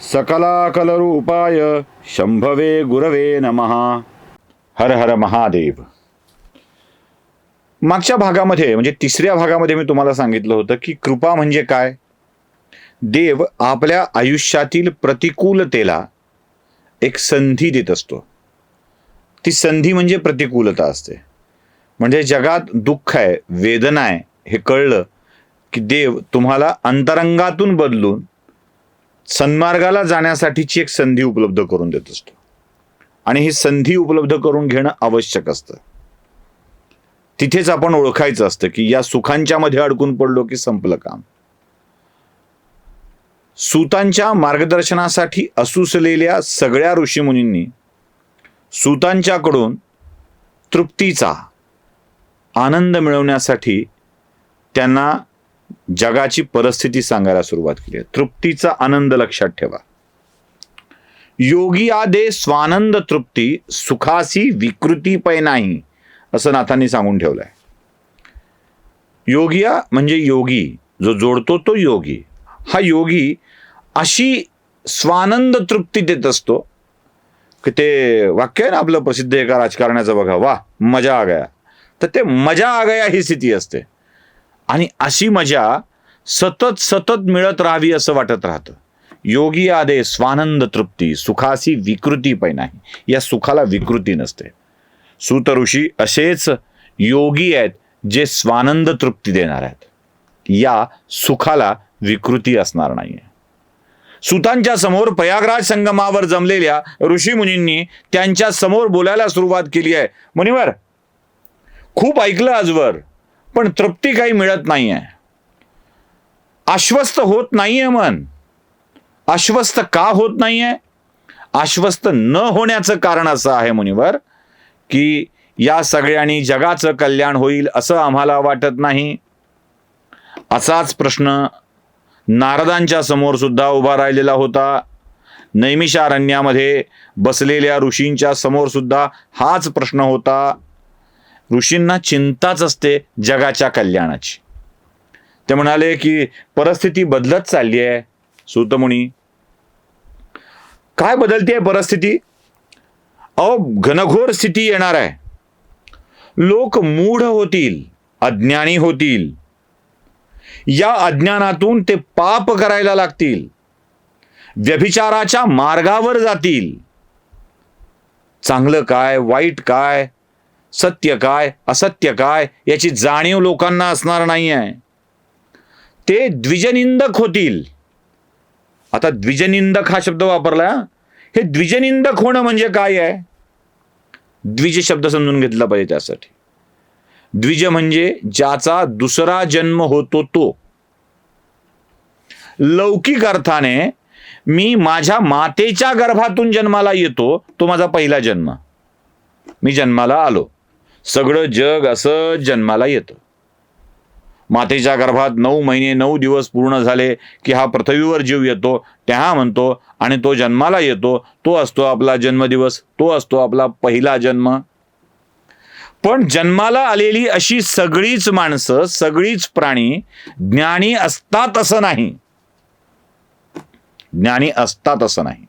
सकलाकलरूपाय शंभवे गुरवे नमः. हर हर महादेव. मागच्या भागामध्ये म्हणजे तिसऱ्या भागामध्ये मी तुम्हाला सांगितलं होतं की कृपा म्हणजे काय? देव आपल्या आयुष्यातील प्रतिकूलतेला एक संधी देत असतो. ती संधी म्हणजे प्रतिकूलता असते. म्हणजे जगात दुःख आहे वेदना आहे हे कळलं की देव तुम्हाला अंतरंगातून बदलून सन्मार्गाला जाण्यासाठीची एक संधी उपलब्ध करून देत असतो. आणि ही संधी उपलब्ध करून घेणं आवश्यक असतं. तिथेच आपण ओळखायचं असतं की या सुखांच्या मध्ये अडकून पडलो की संपलं काम. सुतांच्या मार्गदर्शनासाठी असूसलेल्या सगळ्या ऋषीमुनींनी सुतांच्याकडून तृप्तीचा आनंद मिळवण्यासाठी त्यांना जगाची परिस्थिती सांगायला सुरुवात केली. तृप्तीचा आनंद लक्षात ठेवा. योगी आदे स्वानंद तृप्ती सुखासी विकृती पै नाही असं नाथांनी सांगून ठेवलंय. योगिया म्हणजे योगी जो जोडतो तो योगी. हा योगी अशी स्वानंद तृप्ती देत असतो की ते वाक्य आहे ना आपलं प्रसिद्ध एका राजकारण्याचं बघा वा मजा आ गया. तर ते मजा आ गया ही स्थिती असते. आणि अशी मजा सतत सतत मिळत राहावी असं वाटत राहतं. योगी आदे स्वानंद तृप्ती सुखासी विकृती पै नाही. या सुखाला विकृती नसते. सूत ऋषी असेच योगी आहेत जे स्वानंद तृप्ती देणार आहेत. या सुखाला विकृती असणार नाहीये. सुतांच्या समोर प्रयागराज संगमावर जमलेल्या ऋषी मुनींनी त्यांच्यासमोर बोलायला सुरुवात केली आहे. मुनिवर खूप ऐकलं आजवर. पण तृप्ती काही मिळत नाहीये. आश्वस्त होत नाहीये मन. आश्वस्त का होत नाहीये? आश्वस्त न होण्याचं कारण असं आहे मुनिवर की या सगळ्यांनी जगाचं कल्याण होईल असं आम्हाला वाटत नाही. असाच प्रश्न नारदांच्या समोर सुद्धा उभा राहिलेला होता. नैमिषारण्यामध्ये बसलेल्या ऋषींच्या समोर सुद्धा हाच प्रश्न होता. ऋषींना चिंताच असते जगाच्या कल्याणाची. ते म्हणाले की परिस्थिती बदलत चालली आहे सुतमुनी. काय बदलते आहे परिस्थिती? अहो घनघोर स्थिती येणार आहे. लोक मूढ होतील अज्ञानी होतील. या अज्ञानातून ते पाप करायला लागतील. व्यभिचाराच्या मार्गावर जातील. चांगलं काय वाईट काय सत्य काय असत्य काय याची जाणीव लोकांना असणार नाही आहे ते द्विजनिंदक होतील. आता द्विजनिंदक हा शब्द वापरला हे द्विजनिंदक होणं म्हणजे काय आहे? द्विज शब्द समजून घेतला पाहिजे त्यासाठी. द्विज म्हणजे ज्याचा दुसरा जन्म होतो तो. लौकिक अर्थाने मी माझ्या मातेच्या गर्भातून जन्माला येतो तो माझा पहिला जन्म. मी जन्माला आलो. सगळं जग असं जन्माला येतं. मातेच्या गर्भात नऊ महिने नऊ दिवस पूर्ण झाले की हा पृथ्वीवर जीव येतो त्या म्हणतो आणि तो जन्माला येतो तो असतो आपला जन्मदिवस तो असतो आपला पहिला जन्म. पण जन्माला आलेली अशी सगळीच माणसं सगळीच प्राणी ज्ञानी असतात असं नाही. ज्ञानी असतात असं नाही.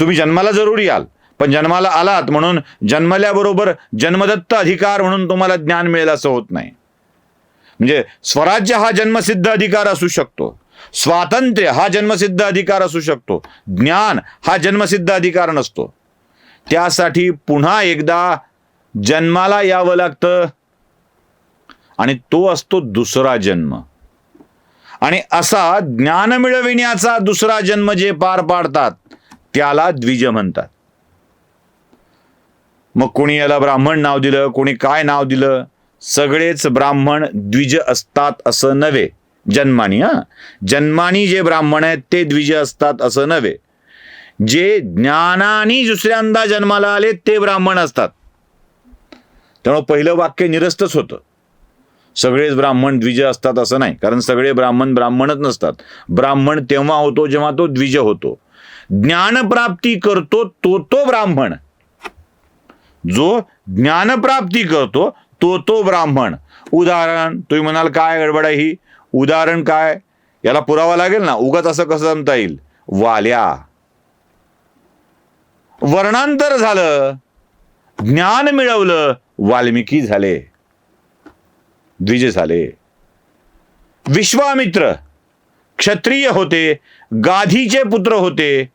तुम्ही जन्माला जरूर याल. पण जन्माला आलात म्हणून जन्मल्याबरोबर जन्मदत्त अधिकार म्हणून तुम्हाला ज्ञान मिळेल असं होत नाही. म्हणजे स्वराज्य हा जन्मसिद्ध अधिकार असू शकतो. स्वातंत्र्य हा जन्मसिद्ध अधिकार असू शकतो. ज्ञान हा जन्मसिद्ध अधिकार नसतो. त्यासाठी पुन्हा एकदा जन्माला यावं लागतं आणि तो असतो दुसरा जन्म. आणि असा ज्ञान मिळविण्याचा दुसरा जन्म जे पार पाडतात त्याला द्विज म्हणतात. मग कोणी याला ब्राह्मण नाव दिलं कोणी काय नाव दिलं? सगळेच ब्राह्मण द्विज असतात असं नव्हे. जन्मानी हा? जन्मानी जे ब्राह्मण आहेत ते द्विज असतात असं नव्हे. जे ज्ञानाने दुसऱ्यांदा जन्माला आले ते ब्राह्मण असतात. त्यामुळे पहिलं वाक्य निरस्तच होतं. सगळेच ब्राह्मण द्विज असतात असं नाही. कारण सगळे ब्राह्मण ब्राह्मणच नसतात. ब्राह्मण तेव्हा होतो जेव्हा तो द्विज होतो. ज्ञानप्राप्ती करतो तो तो ब्राह्मण. जो ज्ञानप्राप्ती करतो तो तो ब्राह्मण. उदाहरण तुम्ही म्हणाल काय गडबड आहे ही? उदाहरण काय? याला पुरावा लागेल ना? उगाच असं कसं जमता येईल? वाल्या. वर्णांतर झालं. ज्ञान मिळवलं वाल्मिकी झाले. द्विज झाले. विश्वामित्र. क्षत्रिय होते गाधीचे पुत्र होते.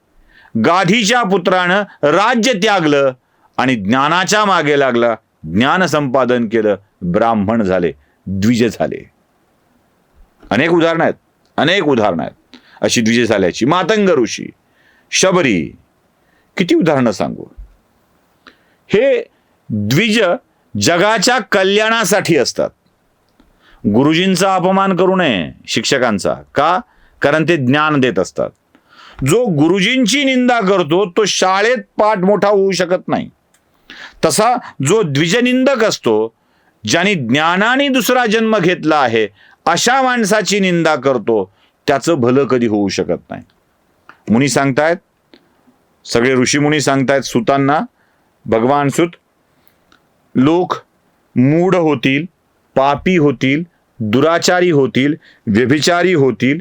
गाधीच्या पुत्रानं राज्य त्यागलं. आणि ज्ञानाच्या मागे लागला ज्ञान संपादन केलं ब्राह्मण झाले द्विज झाले. अनेक उदाहरणं आहेत अनेक उदाहरणं आहेत अशी द्विज झाल्याची. मातंग ऋषी शबरी किती उदाहरणं सांगू? हे द्विज जगाच्या कल्याणासाठी असतात. गुरुजींचा अपमान करू नये शिक्षकांचा. का? कारण ते ज्ञान देत असतात. जो गुरुजींची निंदा करतो तो शाळेत पाठ मोठा होऊ शकत नाही. तसा जो द्विजनिंदक असतो ज्याने ज्ञानाने दुसरा जन्म घेतला आहे अशा माणसाची निंदा करतो त्याचं भलं कधी होऊ शकत नाही. मुनी सांगतायत सगळे ऋषीमुनी सांगतायत सुतांना भगवान सुत लोक मूढ होतील पापी होतील दुराचारी होतील व्यभिचारी होतील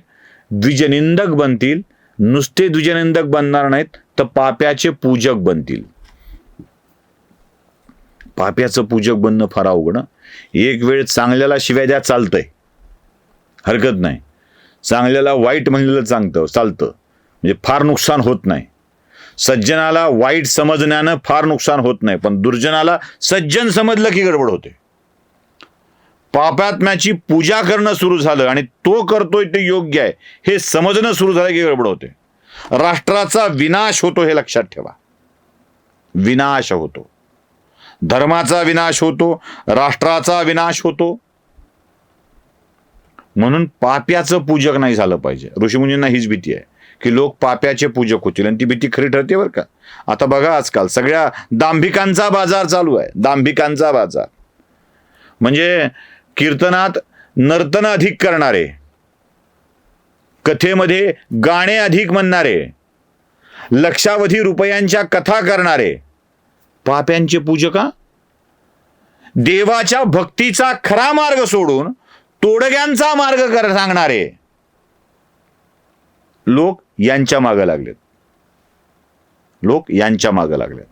द्विजनिंदक बनतील नुसते द्विजनिंदक बनणार नाहीत तर पाप्याचे पूजक बनतील. पाप्याचं पूजक बनणं फार अवघड एक वेळ चांगल्याला शिव्या द्या चालतंय. हरकत नाही. चांगल्याला वाईट म्हणलेलं चांगतं चालतं. म्हणजे फार नुकसान होत नाही. सज्जनाला वाईट समजण्यानं फार नुकसान होत नाही पण दुर्जनाला सज्जन समजलं की गडबड होते. पापात्म्याची पूजा करणं सुरू झालं आणि तो करतोय ते योग्य आहे हे समजणं सुरू झालं की गडबड होते. राष्ट्राचा विनाश होतो हे लक्षात ठेवा. विनाश होतो. धर्माचा विनाश होतो राष्ट्राचा विनाश होतो. म्हणून पाप्याचं पूजक नाही झालं पाहिजे. ऋषीमुनींना हीच भीती आहे की लोक पाप्याचे पूजक होतील आणि ती भीती खरी ठरते बरं का. आता बघा आजकाल सगळ्या दांभिकांचा बाजार चालू आहे. दांभिकांचा बाजार. म्हणजे कीर्तनात नर्तन अधिक करणारे कथेमध्ये गाणे अधिक म्हणणारे लक्षावधी रुपयांच्या कथा करणारे पाप्यांचे पूजका देवाच्या भक्तीचा खरा मार्ग सोडून तोडग्यांचा मार्ग कर सांगणारे लोक यांच्या मागे लागलेत. लोक यांच्या मागे लागलेत.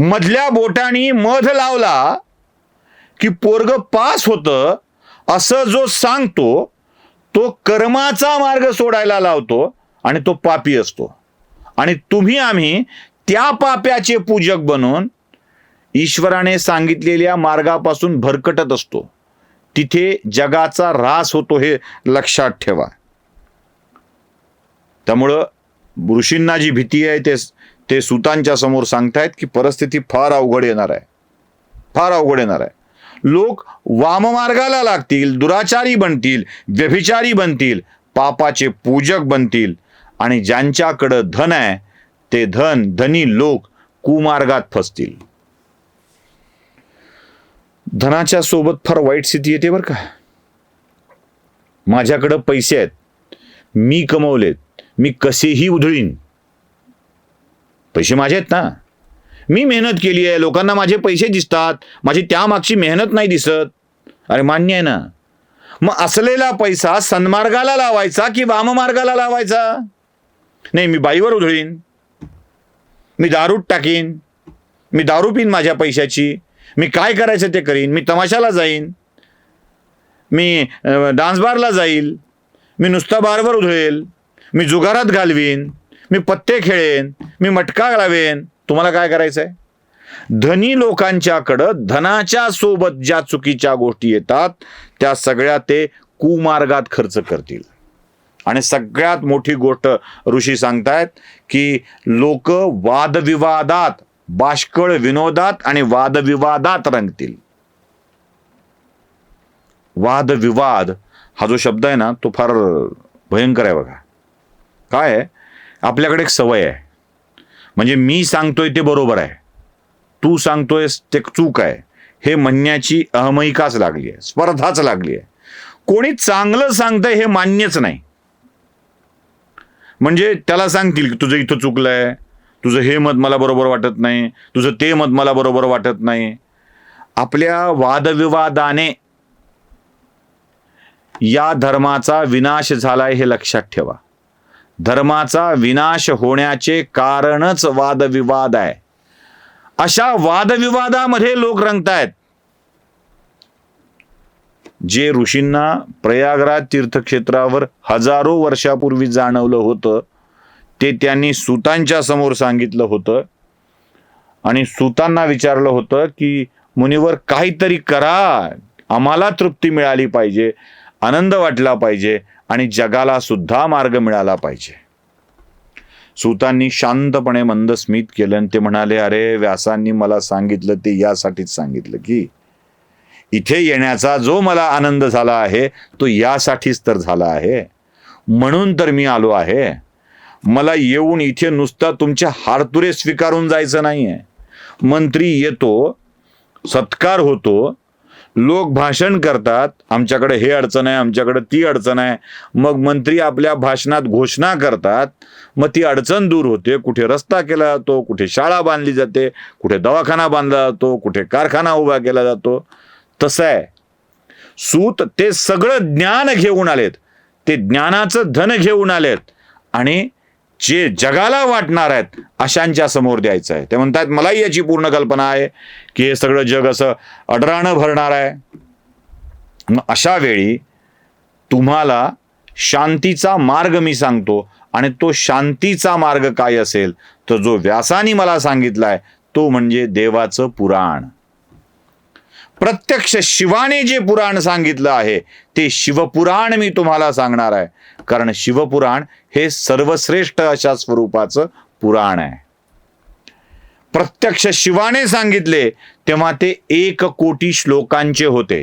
मधल्या बोटांनी मध लावला की पोरग पास होतं असं जो सांगतो तो कर्माचा मार्ग सोडायला लावतो आणि तो पापी असतो. आणि तुम्ही आम्ही त्या पाप्याचे पूजक बनून ईश्वराने सांगितलेल्या मार्गापासून भरकटत असतो. तिथे जगाचा ऱ्हास होतो हे लक्षात ठेवा. त्यामुळं ऋषींना जी भीती आहे ते ते सुतांच्या समोर सांगतायत की परिस्थिती फार अवघड येणार आहे. फार अवघड येणार आहे. लोक वाममार्गाला लागतील दुराचारी बनतील व्यभिचारी बनतील पापाचे पूजक बनतील आणि ज्यांच्याकडं धन आहे ते धन धनी लोक कुमार्गात फसतील. धनाच्या सोबत फार वाईट स्थिती येते बरं का. माझ्याकडं पैसे आहेत. मी कमवलेत. मी कसेही उधळीन. पैसे माझे आहेत ना. मी मेहनत केली आहे. लोकांना माझे पैसे दिसतात. माझी त्यामागची मेहनत नाही दिसत. अरे मान्य आहे ना. मग असलेला पैसा सन्मार्गाला लावायचा की वाममार्गाला लावायचा? नाही मी बाईवर उधळीन. मी दारूत टाकीन मी दारू पिन माझ्या पैशाची मी काय करायचं ते करीन मी तमाशाला जाईन मी डान्स बारला जाईल मी नुसता बारवर उधळेल मी जुगारात घालवीन मी पत्ते खेळेन मी मटका लावेन तुम्हाला काय करायचं आहे धनी लोकांच्याकडं धनाच्या सोबत ज्या चुकीच्या गोष्टी येतात त्या सगळ्या ते कुमार्गात खर्च करतील. आणि सगळ्यात मोठी गोष्ट ऋषी सांगतायत की लोक वादविवादात बाष्कळ विनोदात आणि वादविवादात रंगतील. वादविवाद हा जो शब्द आहे ना तो फार भयंकर आहे बघा. काय आहे? आपल्याकडे एक सवय आहे. म्हणजे मी सांगतोय ते बरोबर आहे. तू सांगतोयस ते चूक आहे. हे म्हणण्याची अहमयिकाच लागली आहे. स्पर्धाच लागली आहे. कोणी चांगलं सांगतंय हे मान्यच नाही. म्हणजे त्याला सांगतील की तुझं इथं चुकलंय तुझं हे मत मला बरोबर वाटत नाही तुझं ते मत मला बरोबर वाटत नाही. आपल्या वादविवादाने या धर्माचा विनाश झालाय हे लक्षात ठेवा. धर्माचा विनाश होण्याचे कारणच वादविवाद आहे. अशा वादविवादामध्ये लोक रंगतायत. जे ऋषींना प्रयागराज तीर्थक्षेत्रावर हजारो वर्षापूर्वी जाणवलं होतं ते त्यांनी सुतांच्या समोर सांगितलं होतं. आणि सुतांना विचारलं होतं की मुनिवर काहीतरी करा. आम्हाला तृप्ती मिळाली पाहिजे आनंद वाटला पाहिजे आणि जगाला सुद्धा मार्ग मिळाला पाहिजे. सुतांनी शांतपणे मंद स्मित केलं आणि ते म्हणाले अरे व्यासांनी मला सांगितलं ते यासाठीच सांगितलं की इथे येण्याचा जो मला आनंद झाला आहे तो यासाठीच तर झाला आहे. म्हणून तर मी आलो आहे. मला येऊन इथे नुसता तुमच्या हारतुरे स्वीकारून जायचं नाहीये. मंत्री येतो सत्कार होतो लोक भाषण करतात आमच्याकडे हे अडचण आहे आमच्याकडे ती अडचण आहे. मग मंत्री आपल्या भाषणात घोषणा करतात मग ती अडचण दूर होते. कुठे रस्ता केला जातो कुठे शाळा बांधली जाते कुठे दवाखाना बांधला जातो कुठे कारखाना उभा केला जातो. तसं आहे. सूत ते सगळं ज्ञान घेऊन आलेत. ते ज्ञानाचं धन घेऊन आलेत. आणि जे जगाला वाटणार आहेत अशांच्या समोर द्यायचं आहे. ते म्हणतात मलाही याची पूर्ण कल्पना आहे की हे सगळं जग असं अडराणं भरणार आहे. मग अशा वेळी तुम्हाला शांतीचा मार्ग मी सांगतो. आणि तो शांतीचा मार्ग काय असेल? तर जो व्यासानी मला सांगितला आहे तो म्हणजे देवाचं पुराण. प्रत्यक्ष शिवाने जे पुराण सांगितलं आहे ते शिवपुराण मी तुम्हाला सांगणार आहे. कारण शिवपुराण हे सर्वश्रेष्ठ अशा स्वरूपाचं पुराण आहे. प्रत्यक्ष शिवाने सांगितले तेव्हा ते एक कोटी श्लोकांचे होते.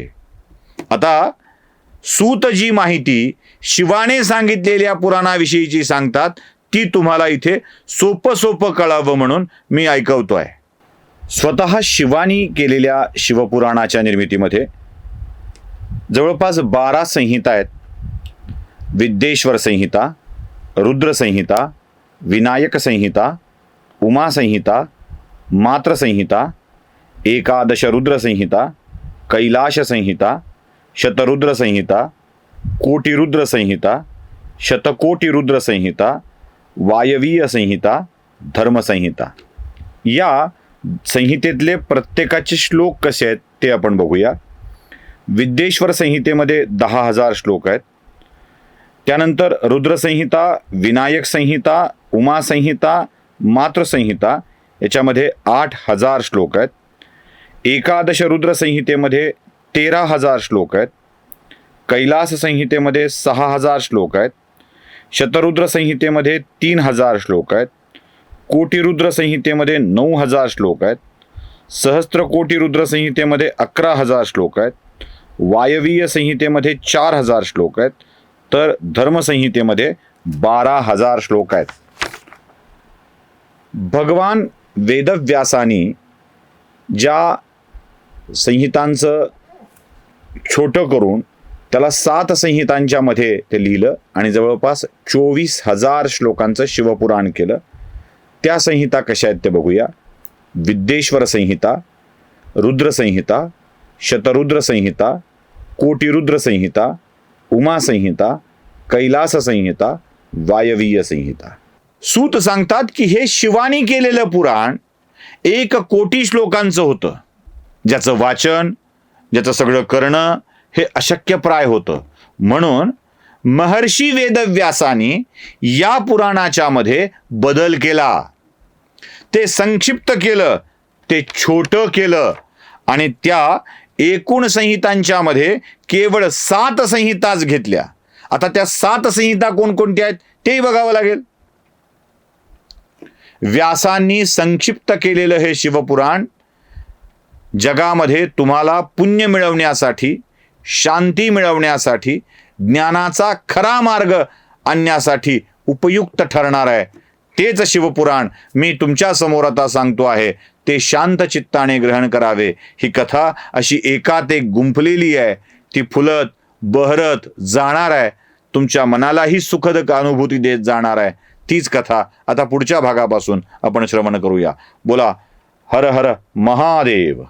आता सूत जी माहिती शिवाने सांगितलेल्या पुराणाविषयीची सांगतात ती तुम्हाला इथे सोपं सोपं कळावं म्हणून मी ऐकवतोय. स्वतः शिवानी केलेल्या शिवपुराणाच्या निर्मितीमध्ये जवळपास बारा संहिता आहेत. विद्येश्वर संहिता रुद्र संहिता विनायक संहिता उमा संहिता मात्र संहिता एकादश रुद्र संहिता कैलाश संहिता शतरुद्र संहिता कोटिरुद्र संहिता संहिता वायवीय संहिता धर्मसंहिता या संहितेतले प्रत्येकाचे श्लोक कसे आहेत ते आपण बघूया. विद्येश्वर संहितेमध्ये दहा हजार श्लोक आहेत. त्यानंतर रुद्रसंहिता विनायक संहिता उमा संहिता याच्यामध्ये आठ हजार श्लोक आहेत. एकादश रुद्रसंहितेमध्ये तेरा हजार श्लोक आहेत. कैलास संहितेमध्ये सहा हजार श्लोक आहेत. शतरुद्र संहितेमध्ये तीन हजार श्लोक आहेत. कोटिरुद्र संहितेमध्ये नऊ हजार श्लोक आहेत. सहस्त्रकोटी रुद्र संहितेमध्ये अकरा हजार श्लोक आहेत. वायवीय संहितेमध्ये चार हजार श्लोक आहेत. तर धर्मसंहितेमध्ये बारा हजार श्लोक आहेत. भगवान वेदव्यासानी ज्या संहितांचं छोटं करून त्याला सात संहितांच्या मध्ये ते लिहिलं आणि जवळपास चोवीस हजार श्लोकांचं शिवपुराण केलं. त्या संहिता कशा आहेत ते बघूया. विद्येश्वर संहिता रुद्र संहिता शतरुद्र संहिता कोटिरुद्र संहिता उमा संहिता कैलास संहिता वायवीय संहिता. सूत सांगतात की हे शिवानी केलेलं पुराण एक कोटी श्लोकांचं होतं. ज्याचं वाचन ज्याचं सगळं करणं हे अशक्यप्राय होतं. म्हणून महर्षी वेदव्यासाने या पुराणाच्यामध्ये बदल केला. ते संक्षिप्त केलं ते छोटं केलं. आणि त्या एकूण संहितांच्या मध्ये केवळ सात संहिताच घेतल्या. आता त्या सात संहिता कोणकोणत्या आहेत तेही बघावं लागेल. व्यासांनी संक्षिप्त केलेलं हे शिवपुराण जगामध्ये तुम्हाला पुण्य मिळवण्यासाठी शांती मिळवण्यासाठी ज्ञानाचा खरा मार्ग आणण्यासाठी उपयुक्त ठरणार आहे. तेच शिवपुराण मी तुमच्यासमोर आता सांगतो आहे. ते शांत चित्ताने ग्रहण करावे. ही कथा अशी एकात एक गुंफलेली आहे. ती फुलत बहरत जाणार आहे. तुमच्या मनालाही सुखद अनुभूती देत जाणार आहे. तीच कथा आता पुढच्या भागापासून आपण श्रवण करूया. बोला हर हर महादेव.